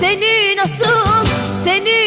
Seni nasıl, seni